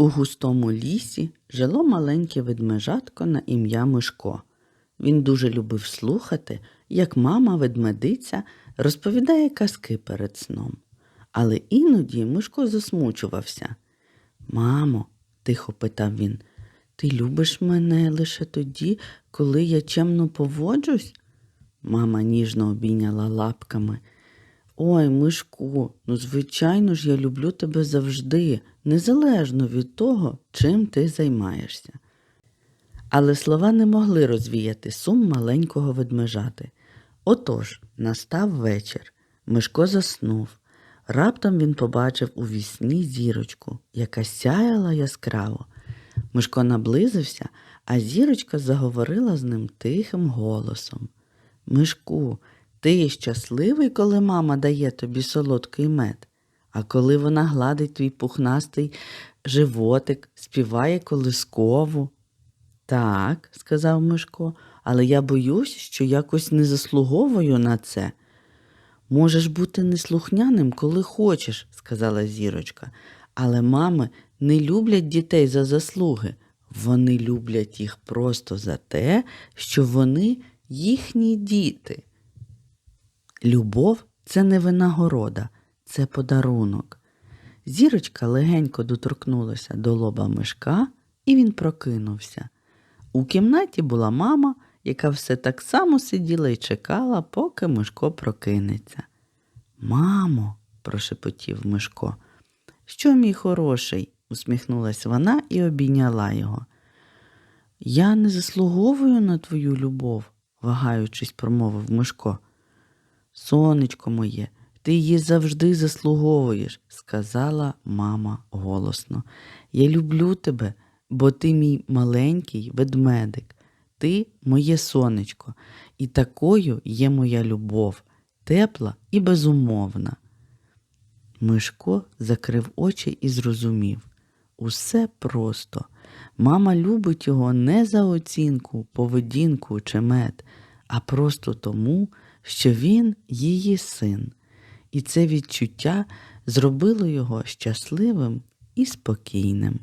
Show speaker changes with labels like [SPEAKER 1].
[SPEAKER 1] У густому лісі жило маленьке ведмежатко на ім'я Мишко. Він дуже любив слухати, як мама ведмедиця розповідає казки перед сном. Але іноді Мишко засмучувався. Мамо, тихо питав він, ти любиш мене лише тоді, коли я чемно поводжусь? Мама ніжно обійняла лапками. Ой, Мишку, ну звичайно ж я люблю тебе завжди, незалежно від того, чим ти займаєшся. Але слова не могли розвіяти сум маленького ведмежати. Отож, настав вечір. Мишко заснув. Раптом він побачив у вісні зірочку, яка сяяла яскраво. Мишко наблизився, а зірочка заговорила з ним тихим голосом. Мишку, ти щасливий, коли мама дає тобі солодкий мед, а коли вона гладить твій пухнастий животик, співає колискову. Так, сказав Мишко, але я боюсь, що якось не заслуговую на це. Можеш бути неслухняним, коли хочеш, сказала зірочка, але мами не люблять дітей за заслуги. Вони люблять їх просто за те, що вони їхні діти. Любов це не винагорода, це подарунок. Зірочка легенько доторкнулася до лоба мишка, і він прокинувся. У кімнаті була мама, яка все так само сиділа і чекала, поки Мишко прокинеться. Мамо, прошепотів Мишко. Що, мій хороший? усміхнулась вона і обійняла його. Я не заслуговую на твою любов, вагаючись, промовив Мишко. Сонечко моє, ти її завжди заслуговуєш, сказала мама голосно. Я люблю тебе, бо ти мій маленький ведмедик, ти моє сонечко, і такою є моя любов, тепла і безумовна. Мишко закрив очі і зрозумів. Усе просто. Мама любить його не за оцінку, поведінку чи мед, а просто тому, що він її син. І це відчуття зробило його щасливим і спокійним.